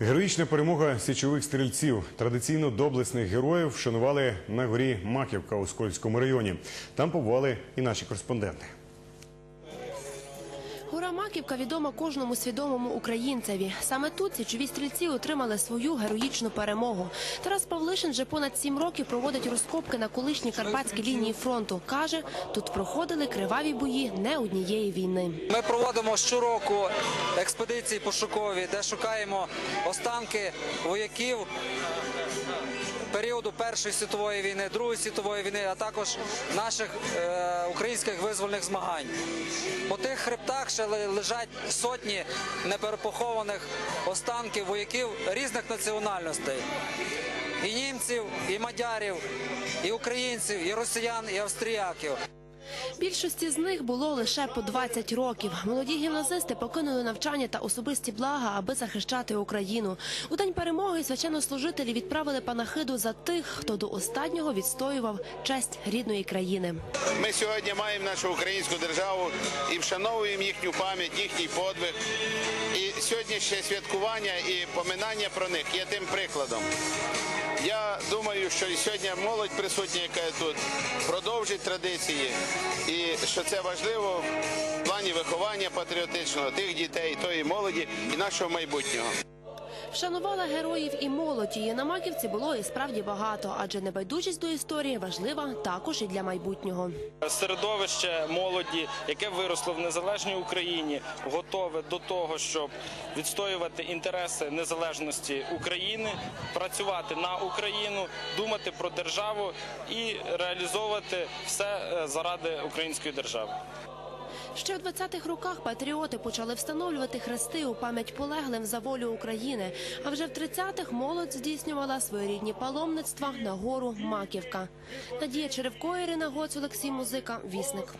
Героїчна перемога січових стрільців. Традиційно доблесних героїв вшанували на горі Маківка у Скольському районі. Там побували і наші кореспонденти. Гора Маківка відома кожному свідомому українцеві. Саме тут січові стрільці отримали свою героїчну перемогу. Тарас Павлишин вже понад сім років проводить розкопки на колишній карпатській лінії фронту. каже, тут проходили криваві бої не однієї війни. Ми проводимо щороку експедиції пошукові, де шукаємо останки вояків періоду Першої світової війни, Другої світової війни, а також наших е, українських визвольних змагань. По тих хребтах ще лежать сотні неперепохованих останків вояків різних національностей. І німців, і мадярів, і українців, і росіян, і австріяків. Більшості з них було лише по 20 років. Молоді гімназисти покинули навчання та особисті блага, аби захищати Україну. У день перемоги священнослужителі відправили панахиду за тих, хто до останнього відстоював честь рідної країни. Ми сьогодні маємо нашу українську державу і вшановуємо їхню пам'ять, їхній подвиг. Сьогоднішнє святкування і поминання про них є тим прикладом. Я думаю, що і сьогодні молодь присутня, яка тут, продовжить традиції, і що це важливо в плані виховання патріотичного тих дітей, тої молоді і нашого майбутнього. Вшанувала героїв і молодь. Її на Маківці було і справді багато, адже небайдужість до історії важлива також і для майбутнього. середовище молоді, яке виросло в незалежній Україні, готове до того, щоб відстоювати інтереси незалежності України, працювати на Україну, думати про державу і реалізовувати все е, заради української держави. Ще в 20-х роках патріоти почали встановлювати хрести у пам'ять полеглим за волю України. А вже в 30-х молодь здійснювала своєрідні паломництва на гору Маківка. Надія Черевко, Ірина Гоц, Олексій Музика, Вісник.